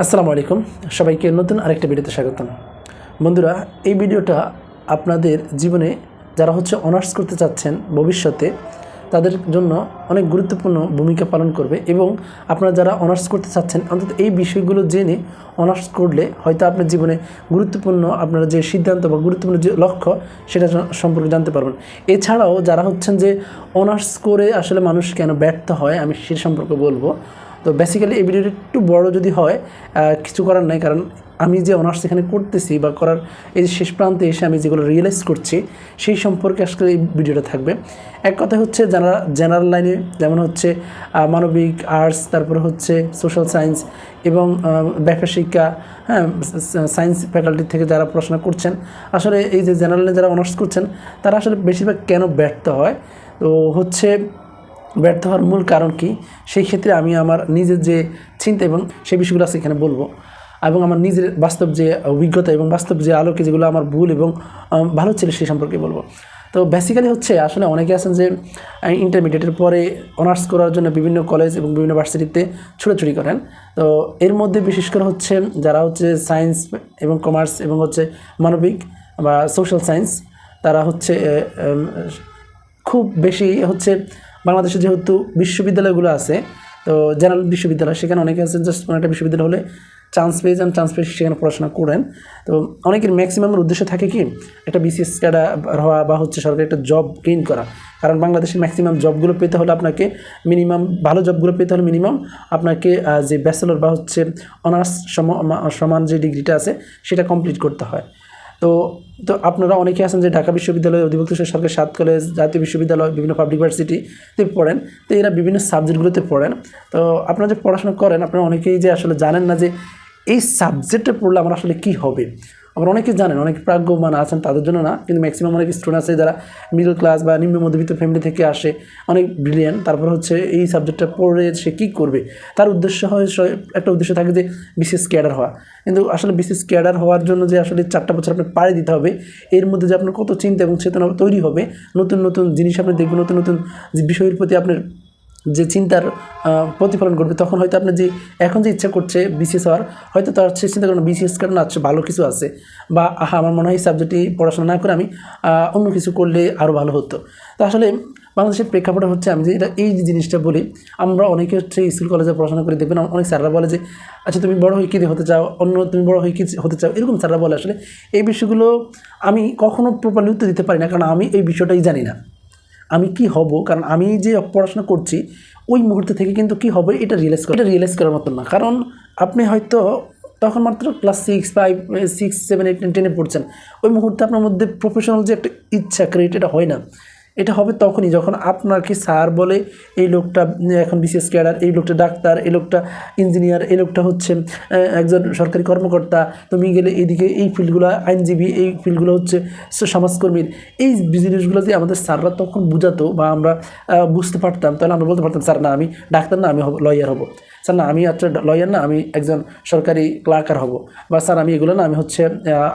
আসসালামু আলাইকুম। সবাইকে নতুন আরেকটা ভিডিওতে স্বাগতম। বন্ধুরা, এই ভিডিওটা আপনাদের জীবনে যারা হচ্ছে অনার্স করতে চাচ্ছেন ভবিষ্যতে, তাদের জন্য অনেক গুরুত্বপূর্ণ ভূমিকা পালন করবে এবং আপনারা যারা অনার্স করতে চাচ্ছেন, অন্তত এই বিষয়গুলো জেনে অনার্স করলে হয়তো আপনার জীবনে গুরুত্বপূর্ণ আপনার যে সিদ্ধান্ত বা গুরুত্বপূর্ণ যে লক্ষ্য, সেটা সম্পর্কে জানতে পারবেন। এছাড়াও যারা হচ্ছেন যে অনার্স করে আসলে মানুষ কেন ব্যর্থ হয়, আমি সে সম্পর্কে বলব। তো বেসিক্যালি এই ভিডিওটা একটু বড় যদি হয় কিছু করার নাই, কারণ আমি যে অনার্স এখানে করতেছি বা করার এই যে শেষ প্রান্তে এসে আমি যেগুলো রিয়েলাইজ করছি, সেই সম্পর্কে আসলে এই ভিডিওটা থাকবে। এক কথা হচ্ছে যারা জেনারেল লাইনে যেমন হচ্ছে মানবিক আর্টস তারপরে হচ্ছে সোশ্যাল সায়েন্স এবং ব্যাখ্যা শিক্ষা হ্যাঁ সায়েন্স ফ্যাকাল্টি থেকে যারা পড়াশোনা করছেন, আসলে এই যে জেনারেল লাইনে যারা অনার্স করছেন, তারা আসলে বেশিরভাগ কেন ব্যর্থ হয়? তো হচ্ছে ব্যর্থ হওয়ার মূল কারণ কি? সেই ক্ষেত্রে আমি আমার নিজের যে চিন্তা এবং সেই বিষয়গুলো আছে এখানে বলব। এবং আমার নিজের বাস্তব যে অভিজ্ঞতা এবং বাস্তব যে আলোকে যেগুলো আমার ভুল এবং ভালো ছিল সেই সম্পর্কে বলব। তো বেসিক্যালি হচ্ছে, আসলে অনেকে আছেন যে ইন্টারমিডিয়েটের পরে অনার্স করার জন্য বিভিন্ন কলেজ এবং বিভিন্ন ভার্সিটিতে ছুটোছুটি করেন। তো এর মধ্যে বিশেষ করে হচ্ছে যারা হচ্ছে সায়েন্স এবং কমার্স এবং হচ্ছে মানবিক বা সোশ্যাল সায়েন্স তারা হচ্ছে খুব বেশি হচ্ছে বাংলাদেশে যেহেতু বিশ্ববিদ্যালয়গুলো আছে, তো জেনারেল বিশ্ববিদ্যালয়, সেখানে অনেকে আছে জাস্ট কোনো একটা বিশ্ববিদ্যালয় হলে চান্স পেয়ে যান চান্স পেয়ে সেখানে পড়াশোনা করেন। তো অনেকের ম্যাক্সিমামের উদ্দেশ্য থাকে কি, একটা বিসিএস ক্যাডার হওয়া বা হচ্ছে সরকারি একটা জব গেইন করা। কারণ বাংলাদেশের ম্যাক্সিমাম জবগুলো পেতে হলে আপনাকে মিনিমাম ভালো জবগুলো পেতে হলে মিনিমাম আপনাকে যে ব্যাচেলর বা হচ্ছে অনার্স সমান যে ডিগ্রিটা আছে, সেটা কমপ্লিট করতে হয়। তো তো আপনারা অনেকে আছেন যে ঢাকা বিশ্ববিদ্যালয় অধিভুক্ত সরকারের সাত কলেজ জাতীয় বিশ্ববিদ্যালয়, বিভিন্ন পাবলিক ইউনিভার্সিটিতে পড়েন। তো এরা বিভিন্ন সাবজেক্টগুলোতে পড়েন। তো আপনারা যে পড়াশোনা করেন, আপনারা অনেকেই যে আসলে জানেন না যে এই সাবজেক্টে পড়লে আমার আসলে কি হবে। আবার অনেকে জানেন, অনেক প্রাজ্ঞমান আছেন তাদের জন্য না, কিন্তু ম্যাক্সিমাম অনেক স্টুডেন্ট আছে যারা মিডল ক্লাস বা নিম্ন মধ্যবিত্ত ফ্যামিলি থেকে আসে, অনেক ব্রিলিয়ান তারপর হচ্ছে এই সাবজেক্টটা পড়ে সে কী করবে? তার উদ্দেশ্য হয় একটা উদ্দেশ্য থাকে যে বিশেষ ক্যাডার হওয়া। কিন্তু আসলে বিশেষ ক্যাডার হওয়ার জন্য যে আসলে চারটা বছর আপনি পাড়ি দিতে হবে, এর মধ্যে যে আপনার কত চিন্তা এবং চেতনা তৈরি হবে, নতুন নতুন জিনিস আপনি দেখবেন, নতুন নতুন বিষয়ের প্রতি আপনার যে চিন্তার প্রতিফলন করবে তখন হয়তো আপনার যে এখন যে ইচ্ছা করছে বিসিএস হওয়ার, হয়তো তার সে চিন্তা করেন বিসিএস কারণ আছে ভালো কিছু আছে। বা, আহা, আমার মনে হয় এই সাবজেক্টে পড়াশোনা না করে আমি অন্য কিছু করলে আরও ভালো হতো। তা আসলে বাংলাদেশের প্রেক্ষাপটে হচ্ছে আমি যে এটা, এই যে জিনিসটা বলি, আমরা অনেকে হচ্ছে স্কুল কলেজে পড়াশোনা করে দেখবেন, অনেক স্যাররা বলে যে আচ্ছা তুমি বড় হয়ে কী হতে চাও? অন্য তুমি বড় হয়ে কী হতে চাও? এরকম স্যাররা বলে আসলে। এই বিষয়গুলো আমি কখনও প্রপারলি উত্তর দিতে পারি না, কারণ আমি এই বিষয়টাই জানি না। আমি কি হব? কারণ আমি যে পড়াশোনা করছি, ওই মুহূর্তে থেকে কিন্তু কি হবে, এটা রিয়েলাইজ করা এটা রিয়েলাইজ করার মতো না। কারণ আপনি হয়তো তখন মাত্র class six five six seven eight টেনে পড়ছেন। ওই মুহূর্তে আপনার মধ্যে প্রফেশনাল যে একটা ইচ্ছা ক্রিয়েট এটা হয় না। এটা হবে তখনই যখন আপনাকে স্যার বলে, এই লোকটা এখন বিশেষ ক্যাডার, এই লোকটা ডাক্তার, এই লোকটা ইঞ্জিনিয়ার, এই লোকটা হচ্ছে একজন সরকারি কর্মকর্তা, তুমি গেলে এইদিকে এই ফিল্ডগুলো, আইনজীবী, এই ফিল্ডগুলো হচ্ছে সমাজকর্মীর। এই জিনিসগুলো যে আমাদের স্যাররা তখন বুঝাতো বা আমরা বুঝতে পারতাম, তাহলে আমরা বলতে পারতাম, স্যার না, আমি ডাক্তার না, আমি লয়ার হব। স্যার, না, আমি একটা লয়ার না, আমি একজন সরকারি ক্লার্কার হব। বা স্যার, আমি এগুলো না, আমি হচ্ছে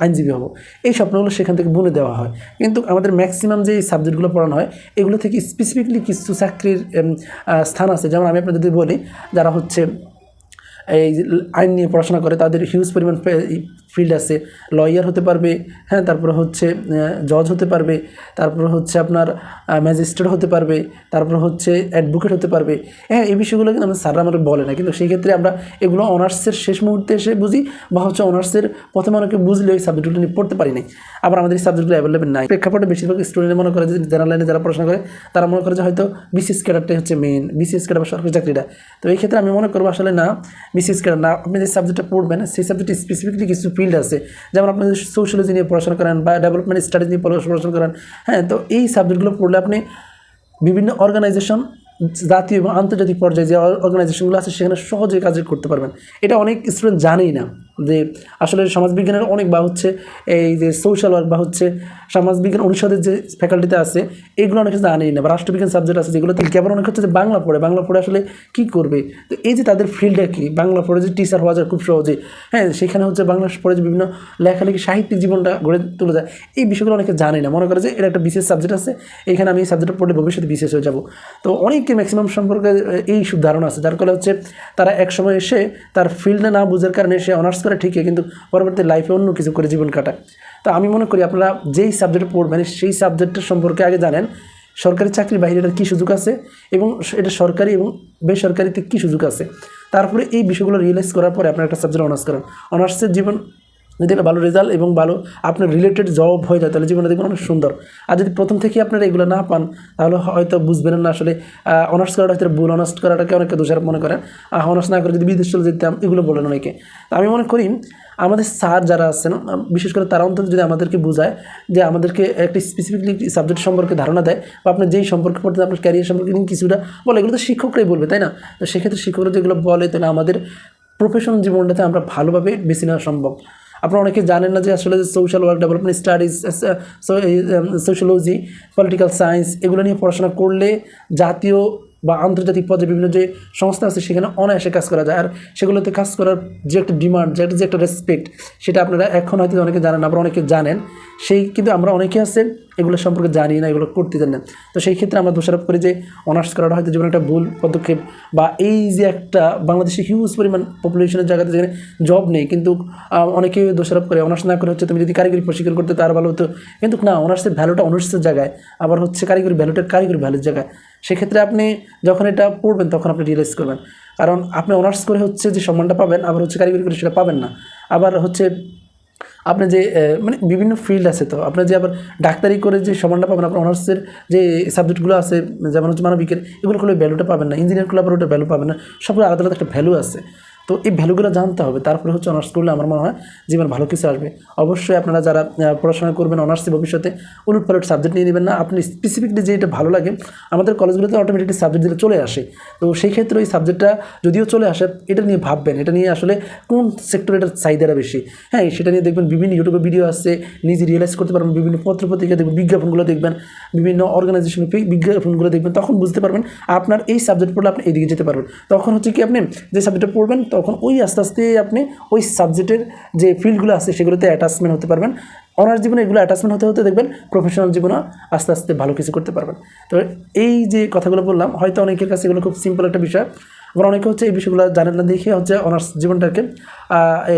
আইনজীবী হব। এই স্বপ্নগুলো সেখান থেকে বুনে দেওয়া হয়। কিন্তু আমাদের ম্যাক্সিমাম যে সাবজেক্টগুলো পড়ানো হয়, এগুলো থেকে স্পেসিফিকলি কিছু চাকরির স্থান আছে। যেমন আমি আপনাদের যদি বলি, যারা হচ্ছে এই আইন নিয়ে পড়াশোনা করে, তাদের হিউজ পরিমাণ ফিল্ড আছে লয়ার হতে পারবে হ্যাঁ তারপরে হচ্ছে জজ হতে পারবে, তারপরে হচ্ছে আপনার ম্যাজিস্ট্রেট হতে পারবে, তারপরে হচ্ছে অ্যাডভোকেট হতে পারবে। হ্যাঁ এই বিষয়গুলো কিন্তু আমাদের স্যাররা আমাদের বলে না, কিন্তু সেই ক্ষেত্রে আমরা এগুলো অনার্সের শেষ মুহূর্তে এসে বুঝি বা হচ্ছে অনার্সের প্রথমে অনেকে বুঝলে ওই সাবজেক্টগুলো নিয়ে পড়তে পারি নাই। আবার আমাদের এই সাবজেক্টগুলো অ্যাভেলেবেল নাই। প্রেক্ষাপটে বেশিরভাগ স্টুডেন্ট মনে করে যে জেনারেল লাইনে যারা পড়াশোনা করে, তারা মনে করে যে হয়তো বিসিএস ক্যাডারটাই হচ্ছে মেন বিসিএস ক্যাডার বা সরকারি চাকরিটা। তো এই ক্ষেত্রে আমি মনে করব আসলে না বিসিএস ক্যাডার না, আপনি যে সাবজেক্টটা পড়বেন, সেই সাবজেক্টে স্পেসিফিকলি কিছু ফিল্ড আছে। যেমন আপনি সোশ্যালজি নিয়ে পড়াশোনা করেন বা ডেভেলপমেন্ট স্টাডিজ নিয়ে পড়াশোনা করেন হ্যাঁ তো এই সাবজেক্টগুলো পড়লে আপনি বিভিন্ন অর্গানাইজেশন জাতীয় এবং আন্তর্জাতিক পর্যায়ে যে অর্গানাইজেশনগুলো আছে, সেখানে সহজে কাজ করতে পারবেন। এটা অনেক স্টুডেন্ট জানেই না। যে আসলে সমাজবিজ্ঞানের অনেক বা হচ্ছে এই যে সোশ্যাল ওয়ার্ক বা হচ্ছে সমাজবিজ্ঞান অনুষদের যে ফ্যাকাল্টিতে আছে, এগুলো অনেকে জানেই না বা রাষ্ট্রবিজ্ঞান সাবজেক্ট আছে যেগুলো থেকে আবার অনেক হচ্ছে যে বাংলা পড়ে বাংলা পড়ে আসলে কী করবে? তো এই যে তাদের ফিল্ডটা কি? বাংলা পড়ে যে টিচার হওয়া যায় খুব সহজে। হ্যাঁ সেখানে হচ্ছে বাংলা পড়ে যে বিভিন্ন লেখালেখি সাহিত্যিক জীবনটা গড়ে তোলা যায়, এই বিষয়গুলো অনেকে জানে না। মনে করে যে এটা একটা বিশেষ সাবজেক্ট আছে, এখানে আমি এই সাবজেক্টটা পড়লে ভবিষ্যতে বিশেষ হয়ে যাব। তো অনেকে ম্যাক্সিমাম সম্পর্কে এই সব ধারণা আছে, যার ফলে হচ্ছে তারা এক সময় এসে তার ফিল্ডে না বোঝার কারণে সে অনার্স করে ঠিকই, কিন্তু পরবর্তী লাইফে অন্য কিছু করে জীবন কাটায়। তো আমি মনে করি আপনারা যেই সাবজেক্টে পড়বেন, সেই সাবজেক্টের সম্পর্কে আগে জানেন, সরকারি চাকরির বাইরে এটার কী সুযোগ আছে এবং এটা সরকারি এবং বেসরকারিতে কী সুযোগ আছে। তারপরে এই বিষয়গুলো রিয়েলাইজ করার পরে আপনার একটা সাবজেক্ট অনার্স করেন। অনার্সের জীবন যদি একটা ভালো রেজাল্ট এবং ভালো আপনার রিলেটেড জব হয়ে যায়, তাহলে জীবনে দেখবেন অনেক সুন্দর। আর যদি প্রথম থেকে আপনারা এগুলো না পান, তাহলে হয়তো বুঝবেন না আসলে অনার্স করাটা হয়তো ভুল অনার্স করাটাকে অনেকে দোষারোপ মনে করেন অনার্স না করে যদি বিদেশ চলে যেতাম, এগুলো বলেন অনেকে। আমি মনে করি, আমাদের স্যার যারা আছেন বিশেষ করে তারা অন্তত যদি আমাদেরকে বোঝায় যে আমাদেরকে একটি স্পেসিফিকলি সাবজেক্ট সম্পর্কে ধারণা দেয়, বা আপনি যেই সম্পর্কে পড়তে আপনার ক্যারিয়ার সম্পর্কে কিছুটা বলে, এগুলো তো শিক্ষকরাই বলবে, তাই না? তো সেক্ষেত্রে শিক্ষকরা যেগুলো বলে, তাহলে আমাদের প্রফেশনাল জীবনটাতে আমরা ভালোভাবে বেছে নেওয়া সম্ভব। আপনারা অনেকে জানেন না যে আসলে social work development studies sociology political science এগুলো নিয়ে পড়াশোনা করলে জাতীয় বা আন্তর্জাতিক পর্যায়ে বিভিন্ন যে সংস্থা আছে, সেখানে অনায়াসে কাজ করা যায়। আর সেগুলোতে কাজ করার যে একটা ডিমান্ড যে একটা যে একটা রেসপেক্ট সেটা আপনারা এখন হয়তো অনেকে জানেন আবার অনেকে জানেন। সেই কিন্তু আমরা অনেকে আছে, এগুলো সম্পর্কে জানি না, এগুলো করতে জানেন তো সেই ক্ষেত্রে আমরা দোষারোপ করি যে অনার্স করাটা হয়তো জীবনে একটা ভুল পদক্ষেপ বা এই যে একটা বাংলাদেশে হিউজ পরিমাণ পপুলেশনের জায়গাতে যেখানে জব নেই, কিন্তু অনেকে দোষারোপ করে অনার্স না করে হচ্ছে তুমি যদি কারিগরি প্রশিক্ষণ করতে তার ভালো হতো। কিন্তু না অনার্সের ভ্যালুটা অনার্সের জায়গায়, আবার হচ্ছে কারিগরি ভ্যালুটা কারিগরি ভ্যালুর জায়গায়। সেক্ষেত্রে আপনি যখন এটা পড়বেন, তখন আপনি রিয়েলাইজ করবেন। কারণ আপনি অনার্স করে হচ্ছে যে সম্মানটা পাবেন, আবার হচ্ছে কারিগরি করে সেটা পাবেন না। আবার হচ্ছে আপনি যে মানে বিভিন্ন ফিল্ড আছে তো, আপনি যে আবার ডাক্তারি করে যে সম্মানটা পাবেন, আপনার অনার্সের যে সাবজেক্টগুলো আছে, যেমন হচ্ছে মানবিকের, এগুলো খুলে ভ্যালুটা পাবেন না। ইঞ্জিনিয়ার করলে আবার ওটা ভ্যালু পাবেন না। সবগুলো আলাদা আলাদা একটা ভ্যালু আছে। তো এই ভ্যালুগুলো জানতে হবে। তারপরে হচ্ছে অনার্স করলে আমার মনে হয় জীবন ভালো কিছু আসবে। অবশ্যই আপনারা যারা পড়াশোনা করবেন অনার্সে ভবিষ্যতে উলট পালট সাবজেক্ট নিয়ে নেবেন না। আপনি স্পেসিফিকলি যে এটা ভালো লাগে, আমাদের কলেজগুলোতে অটোমেটিক সাবজেক্ট দিলে চলে আসে। তো সেই ক্ষেত্রে ওই সাবজেক্টটা যদিও চলে আসে, এটা নিয়ে ভাববেন। এটা নিয়ে আসলে কোন সেক্টরে এটার চাহিদাটা বেশি? হ্যাঁ সেটা নিয়ে দেখবেন বিভিন্ন ইউটিউবে ভিডিও আসছে, নিজে রিয়েলাইজ করতে পারবেন। বিভিন্ন পত্রপত্রিকা দেখবেন, বিজ্ঞাপনগুলো দেখবেন, বিভিন্ন অর্গানাইজেশনের বিজ্ঞাপনগুলো দেখবেন। তখন বুঝতে পারবেন আপনার এই সাবজেক্ট পড়লে আপনি এদিকে যেতে পারবেন। তখন হচ্ছে কি আপনি যে সাবজেক্টটা পড়বেন তখন ওই আস্তে আস্তে আপনি ওই সাবজেক্টের যে ফিল্ডগুলো আছে সেগুলোতে অ্যাটাচমেন্ট হতে পারবেন। অনার্স জীবনে এগুলো অ্যাটাচমেন্ট হতে হতে দেখবেন প্রফেশনাল জীবনে আস্তে আস্তে ভালো কিছু করতে পারবেন। তো এই যে কথাগুলো বললাম, হয়তো অনেকের কাছে এগুলো খুব সিম্পল একটা বিষয়। আবার অনেকে হচ্ছে এই বিষয়গুলো জানেন না দেখে হচ্ছে অনার্স জীবনটাকে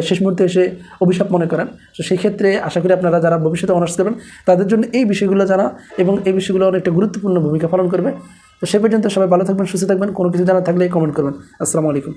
শেষ মুহূর্তে এসে অভিশাপ মনে করেন। তো সেই ক্ষেত্রে আশা করি আপনারা যারা ভবিষ্যতে অনার্স করবেন তাদের জন্য এই বিষয়গুলো জানা এবং এই বিষয়গুলো অনেকটা গুরুত্বপূর্ণ ভূমিকা পালন করবে। তো সে পর্যন্ত সবাই ভালো থাকবেন, সুস্থ থাকবেন, কোনো কিছু জানা থাকলে কমেন্ট করবেন। আসসালামু আলাইকুম।